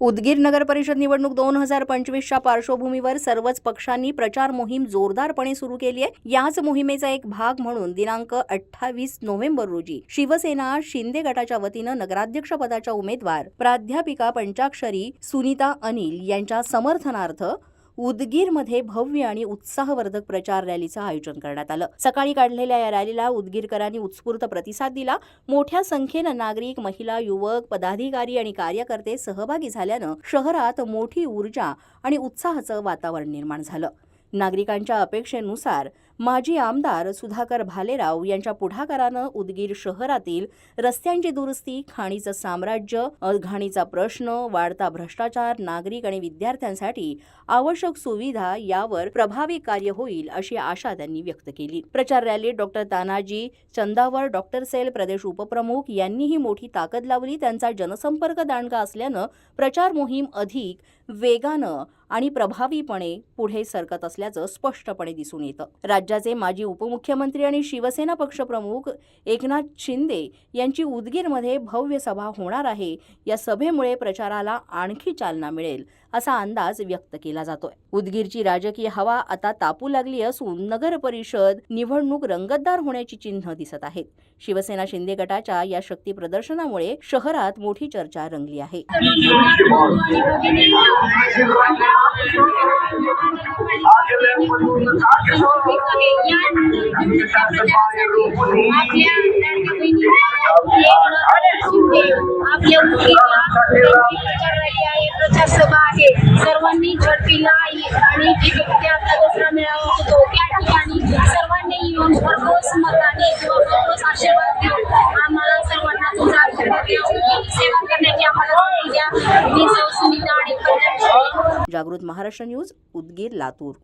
उदगीर नगर परिषद निवडणूक दोन हजार पंचवीसच्या पार्श्वभूमीवर सर्वच पक्षांनी प्रचार मोहीम जोरदारपणे सुरू केली आहे. याच मोहिमेचा एक भाग म्हणून दिनांक अठ्ठावीस नोव्हेंबर रोजी शिवसेना शिंदे गटाच्या वतीनं नगराध्यक्ष पदाच्या उमेदवार प्राध्यापिका पंचाक्षरी सुनीता अनिल यांच्या समर्थनार्थ उदगीरमध्ये भव्य आणि उत्साहवर्धक प्रचार रॅलीचं आयोजन करण्यात आलं. सकाळी काढलेल्या या रॅलीला उदगीरकरांनी उत्स्फूर्त प्रतिसाद दिला. मोठ्या संख्येनं नागरिक महिला युवक पदाधिकारी आणि कार्यकर्ते सहभागी झाल्यानं शहरात मोठी ऊर्जा आणि उत्साहाचं वातावरण निर्माण झालं. नागरिकांच्या अपेक्षेनुसार माजी आमदार सुधाकर भालेराव यांच्या पुढाकारानं उदगीर शहरातील रस्त्यांची दुरुस्ती खाणीचं साम्राज्य घाणीचा प्रश्न वाढता भ्रष्टाचार नागरिक आणि विद्यार्थ्यांसाठी आवश्यक सुविधा यावर प्रभावी कार्य होईल अशी आशा त्यांनी व्यक्त केली. प्रचार रॅलीत doctor Tanaji Chandavar doctor cell प्रदेश उपप्रमुख यांनीही मोठी ताकद लावली. त्यांचा जनसंपर्क दांडगा असल्यानं प्रचार मोहीम अधिक वेगानं आणि प्रभावीपणे पुढे सरकत असल्याचं स्पष्टपणे दिसून येतं. राज्याचे माजी उपमुख्यमंत्री आणि शिवसेना पक्षप्रमुख एकनाथ शिंदे यांची उदगीरमध्ये भव्य सभा होणार आहे. या सभेमुळे प्रचाराला आणखी चालना मिळेल असा अंदाज व्यक्त केला जातोय. उदगीरची राजकीय हवा आता तापू लागली असून नगर परिषद निवडणूक रंगतदार होण्याची चिन्ह दिसत आहेत. शिवसेना शिंदे गटाच्या या शक्ती प्रदर्शनामुळे शहरात मोठी चर्चा रंगली आहे. आपल्या प्रचार सभा आहे सर्वांनी झडपीला आणि आपला दसरा मेळावा होतो त्या ठिकाणी सर्वांनी येऊन भरघोस मताने किंवा भरघोस आशीर्वाद देऊन आम्हाला सर्वांना तुमचा आशीर्वाद सेवा करण्याची आम्हाला द्या. मी सौ सुनीता जागृत महाराष्ट्र न्यूज उदगीर लातूर.